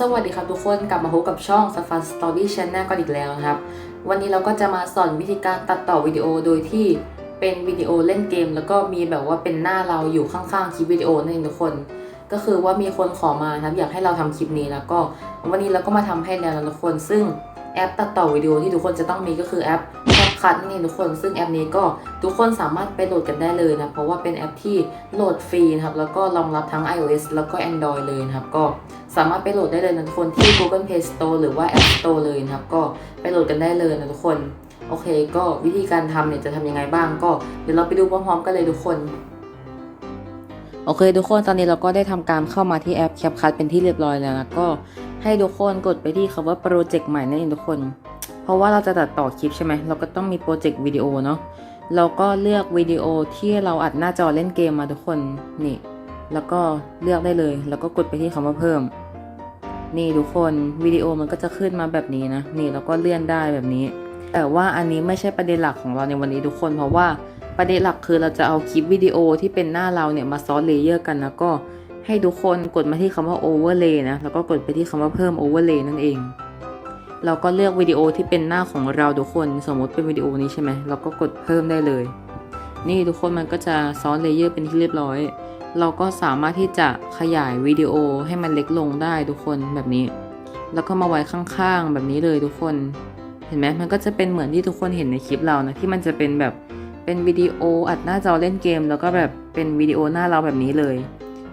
สวัสดีครับทุกคนกลับมาพบกับช่อง s a f a Story Channel กันอีกแล้วนะครับ วันนี้เราก็จะมาสอนวิธีการตัดต่อวิดีโอโดยที่เป็นวิดีโอเล่นเกม แล้วก็มีแบบว่าเป็นหน้าเราอยู่ข้างๆคลิปวิดีโอนั่นเองทุกคน ก็คือว่ามีคนขอมาครับอยากให้เราทำคลิปนี้แล้วก็ วันนี้เราก็มาทำให้แล้วนะทุกคน ซึ่งแอปตัดต่อวิดีโอที่ทุกคนจะต้องมีก็คือแอป นั่ทุกคนซึ่งแอปนี้ก็ทุกคนสามารถไปโหลดกันได้เลยนะ เพราะว่าเป็นแอปที่โหลดฟรีนะครับแล้วก็รองรับทั้ง iOS แล้วก็ Android เลยนะครับ ก็สามารถไปโหลดได้เลยนะทุกคนที่ Google Play Store หรือว่า App Store เลยนะครับ ก็ไปโหลดกันได้เลยนะทุกคนโอเค ก็วิธีการทำเนี่ยจะทำยังไงบ้างก็เดี๋ยวเราไปดูพร้อมๆกันเลยทุกคนโอเคทุกคนตอนนี้เราก็ได้ทำการเข้ามาที่แอป CapCut เป็นที่เรียบร้อยแล้วนะก็ให้ทุกคนกดไปที่คำว่าโปรเจกต์ใหม่นั่นเองทุกคน เพราะว่าเราจะตัดต่อคลิปใช่ไหมเราก็ต้องมีโปรเจกต์วิดีโอเนาะเราก็เลือกวิดีโอที่เราอัดหน้าจอเล่นเกมมาทุกคนนี่ แล้วก็เลือกได้เลย แล้วก็กดไปที่คำว่าเพิ่ม นี่ทุกคนวิดีโอมันก็จะขึ้นมาแบบนี้นะนี่แล้วก็เลื่อนได้แบบนี้ แต่ว่าอันนี้ไม่ใช่ประเด็นหลักของเราในวันนี้ทุกคน เพราะว่าประเด็นหลักคือเราจะเอาคลิปวิดีโอที่เป็นหน้าเราเนี่ยมาซ้อนเลเยอร์กันแล้วก็ให้ทุกคนกดมาที่คำว่า overlay นะ แล้วก็กดไปที่คำว่าเพิ่ม overlay นั่นเอง เราก็เลือกวิดีโอที่เป็นหน้าของเราทุกคน สมมติเป็นวิดีโอนี้ใช่ไหมเราก็กดเพิ่มได้เลย นี่ทุกคนมันก็จะซ้อนเลเยอร์เป็นที่เรียบร้อย เราก็สามารถที่จะขยายวิดีโอให้มันเล็กลงได้ทุกคนแบบนี้ แล้วก็มาไว้ข้างๆแบบนี้เลยทุกคน เห็นไหมมันก็จะเป็นเหมือนที่ทุกคนเห็นในคลิปเรานะที่มันจะเป็นแบบเป็นวิดีโออัดหน้าจอเล่นเกม แล้วก็แบบเป็นวิดีโอหน้าเราแบบนี้เลย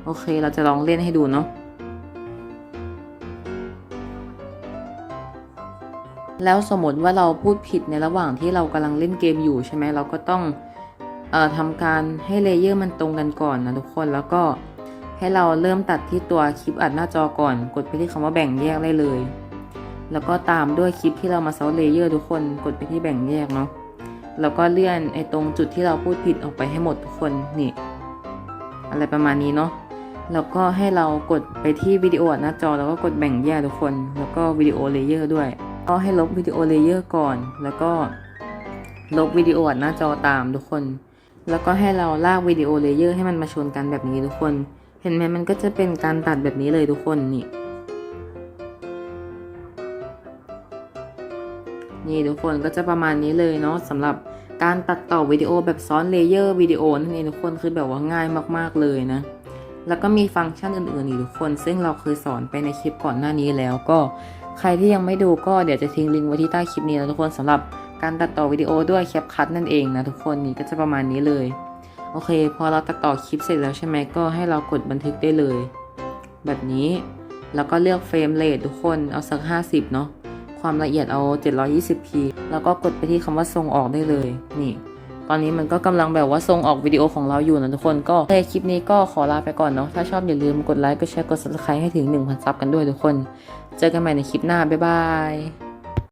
โอเค เราจะลองเล่นให้ดูเนาะ แล้วสมมติว่าเราพูดผิดในระหว่างที่เรากำลังเล่นเกมอยู่ใช่ไหมเราก็ต้องออทำการให้เลเยอร์มันตรงกันก่อนนะทุกคนแล้วก็ให้เราเริ่มตัดที่ตัวคลิปอัดหน้าจอก่อน กดไปที่คำว่าแบ่งแยกได้เลย แล้วก็ตามด้วยคลิปที่เรามาเซาเลเยอร์ทุกคนกดไปที่แบ่งแยกเนาะแล้วก็เลื่อนไอ้ตรงจุดที่เราพูดผิดออกไปให้หมดทุกคนนี่ อะไรประมาณนี้เนาะแล้วก็ให้เรากดไปที่วิดีโอหน้าจอแล้วก็กดแบ่งแยกทุกคน แล้วก็วิดีโอเลเยอร์ด้วย ก็ให้ลบวิดีโอเลเยอร์ก่อน แล้วก็ลบวิดีโออัดหน้าจอตามทุกคน แล้วก็ให้เราลากวิดีโอเลเยอร์ให้มันมาชนกันแบบนี้ทุกคน เห็นไหมมันก็จะเป็นการตัดแบบนี้เลยทุกคนนี่ นี่ทุกคนก็จะประมาณนี้เลยเนาะสำหรับการตัดต่อวิดีโอแบบซ้อนเลเยอร์วิดีโอนั่นเองทุกคนคือแบบว่าง่ายมากๆเลยนะ แล้วก็มีฟังก์ชันอื่นๆอีกทุกคน ซึ่งเราเคยสอนไปในคลิปก่อนหน้านี้แล้วก็ ใครที่ยังไม่ดูก็เดี๋ยวจะทิ้งลิงก์ไว้ที่ใต้คลิปนี้นะทุกคนสำหรับการตัดต่อวิดีโอด้วยแคปคัทนั่นเองนะทุกคนนี่ก็จะประมาณนี้เลย โอเค พอเราตัดต่อคลิปเสร็จแล้วใช่ไหมก็ให้เรากดบันทึกได้เลย แบบนี้แล้วก็เลือกเฟรมเรททุกคนเอาสัก 50 เนาะความละเอียดเอา 720p แล้วก็กดไปที่คำว่าส่งออกได้เลยนี่ ตอนนี้มันก็กำลังแบบว่าส่งออกวิดีโอของเราอยู่นะทุกคนก็ในคลิปนี้ก็ขอลาไปก่อนเนาะถ้าชอบอย่าลืมกดไลค์กดแชร์กดซับสไครต์ให้ถึง 1,000 ซับกันด้วยทุกคน เจอกันใหม่ในคลิปหน้าบ๊ายบาย